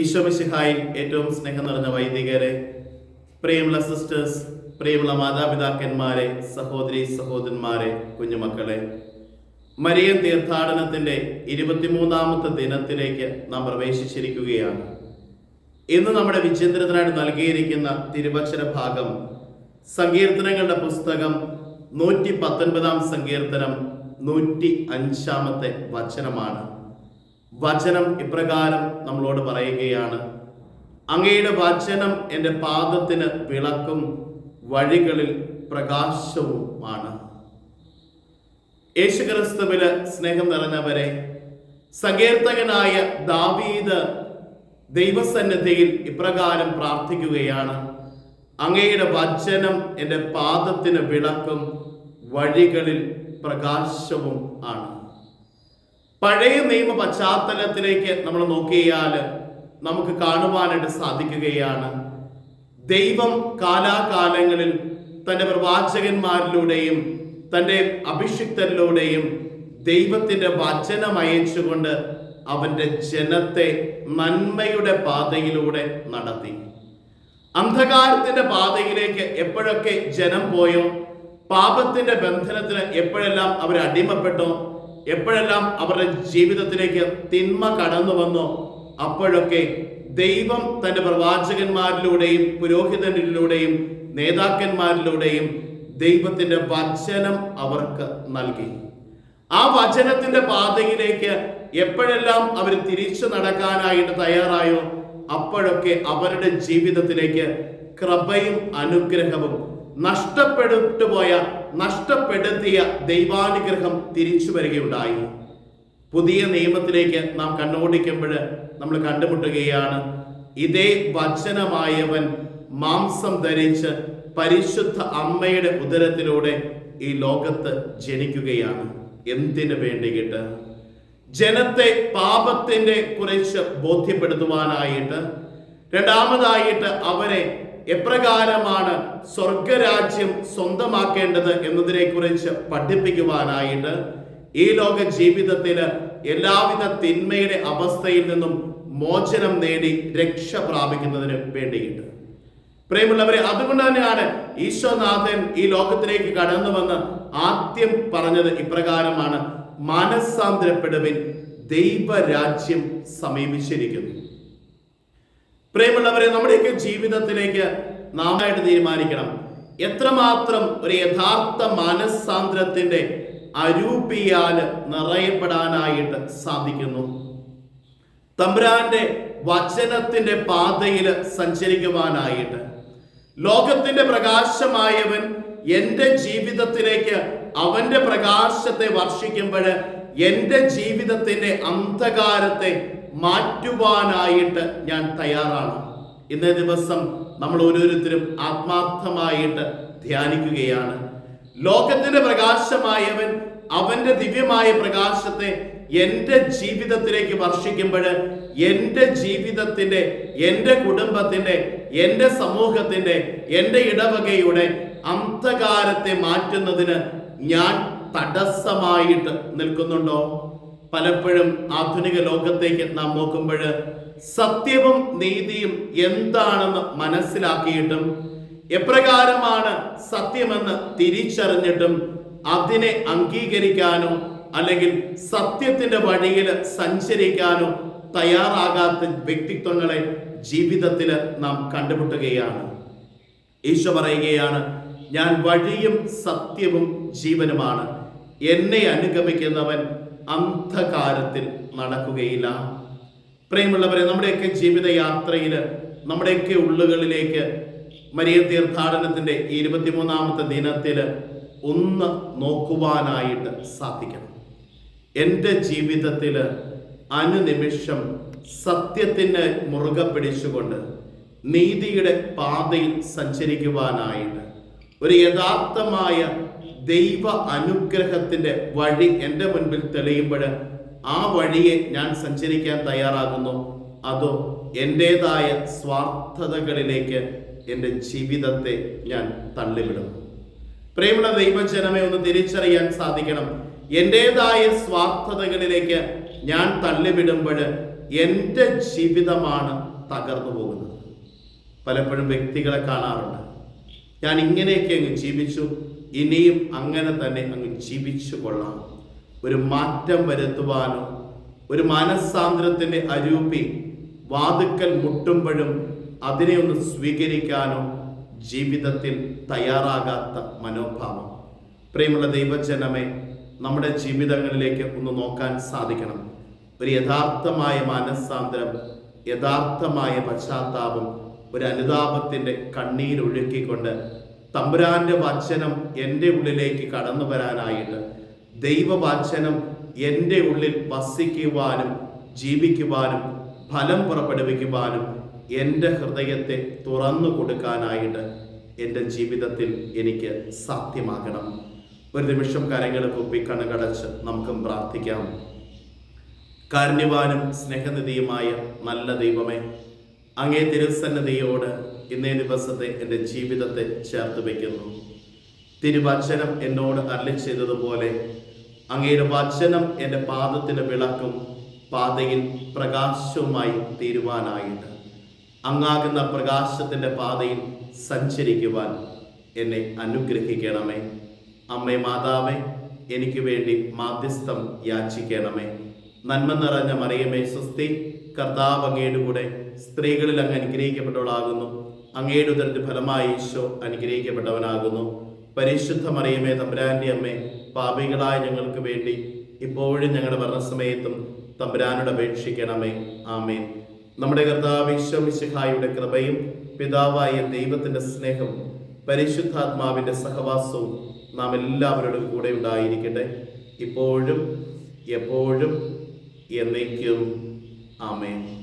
ഈശോമിശിഹായിൽ ഏറ്റവും സ്നേഹം നിറഞ്ഞ വൈദികരെ പ്രിയമുള്ള സിസ്റ്റേഴ്സ് പ്രിയമുള്ള മാതാപിതാക്കന്മാരെ സഹോദരി സഹോദരന്മാരെ കുഞ്ഞുമക്കളെ മരിയൻ തീർത്ഥാടനത്തിന്റെ ഇരുപത്തിമൂന്നാമത്തെ ദിനത്തിലേക്ക് നാം പ്രവേശിച്ചിരിക്കുകയാണ്. ഇന്ന് നമ്മുടെ വിചിന്തനത്തിനായിട്ട് നൽകിയിരിക്കുന്ന തിരുവചന ഭാഗം സങ്കീർത്തനങ്ങളുടെ പുസ്തകം നൂറ്റി പത്തൊൻപതാം സങ്കീർത്തനം നൂറ്റി അഞ്ചാമത്തെ വചനമാണ്. വചനം ഇപ്രകാരം നമ്മളോട് പറയുകയാണ്. അങ്ങയുടെ വചനം എന്റെ പാദത്തിന് വിളക്കും വഴികളിൽ പ്രകാശവുമാണ് യേശുക്രിസ്തുവിൽ സ്നേഹം നിറഞ്ഞവരെ സങ്കീർത്തകനായ ദാവീദ് ദൈവസന്നിധിയിൽ ഇപ്രകാരം പ്രാർത്ഥിക്കുകയാണ്. അങ്ങയുടെ വചനം എന്റെ പാദത്തിന് വിളക്കും വഴികളിൽ പ്രകാശവും ആണ്. പഴയ നിയമ പശ്ചാത്തലത്തിലേക്ക് നമ്മൾ നോക്കിയാൽ നമുക്ക് കാണുവാനായിട്ട് സാധിക്കുകയാണ്. ദൈവം കാലാകാലങ്ങളിൽ തന്റെ പ്രവാചകന്മാരിലൂടെയും തന്റെ അഭിഷിക്തരിലൂടെയും ദൈവത്തിന്റെ വചനം അയച്ചുകൊണ്ട് അവന്റെ ജനത്തെ നന്മയുടെ പാതയിലൂടെ നടത്തി. അന്ധകാരത്തിന്റെ പാതയിലേക്ക് എപ്പോഴൊക്കെ ജനം പോയോ? പാപത്തിന്റെ ബന്ധനത്തിന് എപ്പോഴെല്ലാം അവർ അടിമപ്പെട്ടോ? എപ്പോഴെല്ലാം അവരുടെ ജീവിതത്തിലേക്ക് തിന്മ കടന്നു വന്നോ അപ്പോഴൊക്കെ ദൈവം തന്റെ പ്രവാചകന്മാരിലൂടെയും പുരോഹിതനിലൂടെയും നേതാക്കന്മാരിലൂടെയും ദൈവത്തിന്റെ വചനം അവർക്ക് നൽകി. ആ വചനത്തിന്റെ പാതയിലേക്ക് എപ്പോഴെല്ലാം അവർ തിരിച്ചു നടക്കാനായിട്ട് തയ്യാറായോ അപ്പോഴൊക്കെ അവരുടെ ജീവിതത്തിലേക്ക് കൃപയും അനുഗ്രഹവും നഷ്ടപ്പെട്ടു പോയ നഷ്ടപ്പെടുത്തിയ ദൈവാനുഗ്രഹം തിരിച്ചു വരികയുണ്ടായി. പുതിയ നിയമത്തിലേക്ക് നാം കണ്ണോടിക്കുമ്പോൾ നമ്മൾ കണ്ടുമുട്ടുകയാണ് ഇതേ വചനമായവൻ മാംസം ധരിച്ച് പരിശുദ്ധ അമ്മയുടെ ഉദരത്തിലൂടെ ഈ ലോകത്ത് ജനിക്കുകയാണ്. എന്തിനു വേണ്ടിയിട്ട്? ജനത്തെ പാപത്തിന്റെ കുറിച്ച് ബോധ്യപ്പെടുത്തുവാനായിട്ട് രണ്ടാമതായിട്ട് അവരെ എപ്രകാരമാണ് സ്വർഗരാജ്യം സ്വന്തമാക്കേണ്ടത് എന്നതിനെ കുറിച്ച് പഠിപ്പിക്കുവാനായിട്ട് ഈ ലോക ജീവിതത്തിൽ എല്ലാവിധ തിന്മയുടെ അവസ്ഥയിൽ നിന്നും മോചനം നേടി രക്ഷ പ്രാപിക്കുന്നതിന് വേണ്ടിയിട്ട്. പ്രിയമുള്ളവരെ അതുകൊണ്ട് തന്നെയാണ് ഈശോനാഥൻ ഈ ലോകത്തിലേക്ക് കടന്നു വന്ന് ആദ്യം പറഞ്ഞത് ഇപ്രകാരമാണ് മാനസാന്തരപ്പെടുവിൻ ദൈവരാജ്യം സമീപിച്ചിരിക്കുന്നു. പ്രിയമുള്ളവരെ നമ്മുടെയൊക്കെ ജീവിതത്തിലേക്ക് നാമായിട്ട് തീരുമാനിക്കണം. എത്രമാത്രം ഒരു യഥാർത്ഥ മനസ്സാന്ദ്രത്തിന്റെ അരൂപിയാൽ നിറയപ്പെടാനായിട്ട് സാധിക്കുന്നു. തമ്പുരാന്റെ വചനത്തിന്റെ പാതയിൽ സഞ്ചരിക്കുവാനായിട്ട്. ലോകത്തിന്റെ പ്രകാശമായവൻ എന്റെ ജീവിതത്തിലേക്ക് അവന്റെ പ്രകാശത്തെ വർഷിക്കുമ്പോൾ എന്റെ ജീവിതത്തിന്റെ അന്ധകാരത്തെ മാറ്റുവാനായിട്ട് ഞാൻ തയ്യാറാണ്. ഇന്നേ ദിവസം നമ്മൾ ഓരോരുത്തരും ആത്മാർത്ഥമായിട്ട് ധ്യാനിക്കുകയാണ്. ലോകത്തിന്റെ പ്രകാശമായവൻ അവന്റെ ദിവ്യമായ പ്രകാശത്തെ എന്റെ ജീവിതത്തിലേക്ക് വർഷിക്കുമ്പോൾ എന്റെ ജീവിതത്തിന്റെ എന്റെ കുടുംബത്തിന്റെ എന്റെ സമൂഹത്തിന്റെ എന്റെ ഇടവകയുടെ അന്ധകാരത്തെ മാറ്റുന്നതിന് ഞാൻ തടസ്സമായിട്ട് നിൽക്കുന്നുണ്ടോ? പലപ്പോഴും ആധുനിക ലോകത്തേക്ക് നാം നോക്കുമ്പോൾ സത്യവും നീതിയും എന്താണെന്ന് മനസ്സിലാക്കിയിട്ടും എപ്രകാരമാണ് സത്യമെന്ന് തിരിച്ചറിഞ്ഞിട്ടും അതിനെ അംഗീകരിക്കാനോ അല്ലെങ്കിൽ സത്യത്തിന്റെ വഴിയിൽ സഞ്ചരിക്കാനോ തയ്യാറാകാത്ത വ്യക്തിത്വങ്ങളെ ജീവിതത്തിൽ നാം കണ്ടുമുട്ടുകയാണ്. ഈശോ പറയുകയാണ് ഞാൻ വഴിയും സത്യവും ജീവനുമാണ്. എന്നെ അനുഗമിക്കുന്നവൻ അന്ധകാരത്തിൽ നടക്കുകയില്ല. പ്രിയമുള്ളവരെ നമ്മുടെയൊക്കെ ജീവിതയാത്രയിൽ നമ്മുടെയൊക്കെ ഉള്ളുകളിലേക്ക് മരിയ തീർത്ഥാടനത്തിന്റെ ഈ ഇരുപത്തിമൂന്നാമത്തെ ദിനത്തിൽ ഒന്ന് നോക്കുവാനായിട്ട് സാധിക്കണം. എന്റെ ജീവിതത്തിൽ അനുനിമിഷം സത്യത്തിന് മുറുകെ പിടിച്ചുകൊണ്ട് നീതിയുടെ പാതയിൽ സഞ്ചരിക്കുവാനായിട്ട് ഒരു യഥാർത്ഥമായ ദൈവ അനുഗ്രഹത്തിന്റെ വഴി എന്റെ മുൻപിൽ തെളിയുമ്പോൾ ആ വഴിയെ ഞാൻ സഞ്ചരിക്കാൻ തയ്യാറാകുന്നു. അതോ എന്റെതായ സ്വാർത്ഥതകളിലേക്ക് എന്റെ ജീവിതത്തെ ഞാൻ തള്ളിവിടുന്നു പ്രേമുള്ള ദൈവജനമേ ഒന്ന് തിരിച്ചറിയാൻ സാധിക്കണം. എന്റെതായ സ്വാർത്ഥതകളിലേക്ക് ഞാൻ തള്ളിവിടുമ്പോൾ എന്റെ ജീവിതമാണ് തകർന്നു പോകുന്നത്. പലപ്പോഴും വ്യക്തികളെ കാണാറുണ്ട്. ഞാൻ ഇങ്ങനെയൊക്കെ അങ്ങ് ജീവിച്ചു ഇനിയും അങ്ങനെ തന്നെ അങ്ങ് ജീവിച്ചു കൊള്ളാം. ഒരു മാറ്റം വരുത്തുവാനോ ഒരു മനസ്സാന്ദ്രത്തിന്റെ അരൂപി വാതുക്കൽ മുട്ടുമ്പോഴും അതിനെ ഒന്ന് സ്വീകരിക്കാനോ ജീവിതത്തിൽ തയ്യാറാകാത്ത മനോഭാവം. പ്രിയമുള്ള ദൈവജനമേ നമ്മുടെ ജീവിതങ്ങളിലേക്ക് ഒന്ന് നോക്കാൻ സാധിക്കണം. ഒരു യഥാർത്ഥമായ മനസ്സാന്തരം യഥാർത്ഥമായ പശ്ചാത്താപം ഒരു അനുതാപത്തിന്റെ കണ്ണീരൊഴുക്കിക്കൊണ്ട് തമ്പുരാന്റെ വചനം എന്റെ ഉള്ളിലേക്ക് കടന്നു വരാനായിട്ട് ദൈവവചനം എന്റെ ഉള്ളിൽ വസിക്കുവാനും ജീവിക്കുവാനും ഫലം പുറപ്പെടുവിക്കുവാനും എന്റെ ഹൃദയത്തെ തുറന്നു കൊടുക്കാനായിട്ട് എന്റെ ജീവിതത്തിൽ എനിക്ക് സാധ്യമാകണം. ഒരു നിമിഷം കരങ്ങൾ കുപ്പി കണ്ണുകടച്ച് നമുക്കും പ്രാർത്ഥിക്കാം. കാരുണ്യവാനും സ്നേഹനിധിയുമായ നല്ല ദൈവമേ അങ്ങേ തിരുസന്നതിയോട് ഇന്നേ ദിവസത്തെ എന്റെ ജീവിതത്തെ ചേർത്ത് വയ്ക്കുന്നു. തിരുവചനം എന്നോട് അരളി ചെയ്തതുപോലെ അങ്ങയുടെ വചനം എന്റെ പാദത്തിന് വിളക്കും പാതയിൽ പ്രകാശവുമായി തീരുവാനായിട്ട്. അങ്ങാകുന്ന പ്രകാശത്തിന്റെ പാതയിൽ സഞ്ചരിക്കുവാൻ എന്നെ അനുഗ്രഹിക്കണമേ. അമ്മേ മാതാവേ എനിക്ക് വേണ്ടി മാധ്യസ്ഥം യാചിക്കണമേ. നന്മ നിറഞ്ഞ മറിയമേ സ്വസ്തി കർത്താവ് അങ്ങയുടെ കൂടെ സ്ത്രീകളിൽ അങ്ങ് അനുഗ്രഹിക്കപ്പെട്ടവളാകുന്നു. അങ്ങയുടെ ഉദരത്തിൽ ഫലമായി ഈശോ അനുഗ്രഹിക്കപ്പെട്ടവനാകുന്നു. പരിശുദ്ധ മറിയമേ തമ്പുരാന്റെ അമ്മേ പാപികളായ ഞങ്ങൾക്ക് വേണ്ടി ഇപ്പോഴും ഞങ്ങളുടെ മരണസമയത്തും തമ്പുരാനോട് അപേക്ഷിക്കണമേ. ആമേൻ. നമ്മുടെ കർത്താവ് ഈശോമിശിഹായുടെ കൃപയും പിതാവായ ദൈവത്തിന്റെ സ്നേഹവും പരിശുദ്ധാത്മാവിന്റെ സഹവാസവും നാം എല്ലാവരോടും കൂടെ ഉണ്ടായിരിക്കട്ടെ. ഇപ്പോഴും എപ്പോഴും എന്നേക്കും. ആമേൻ.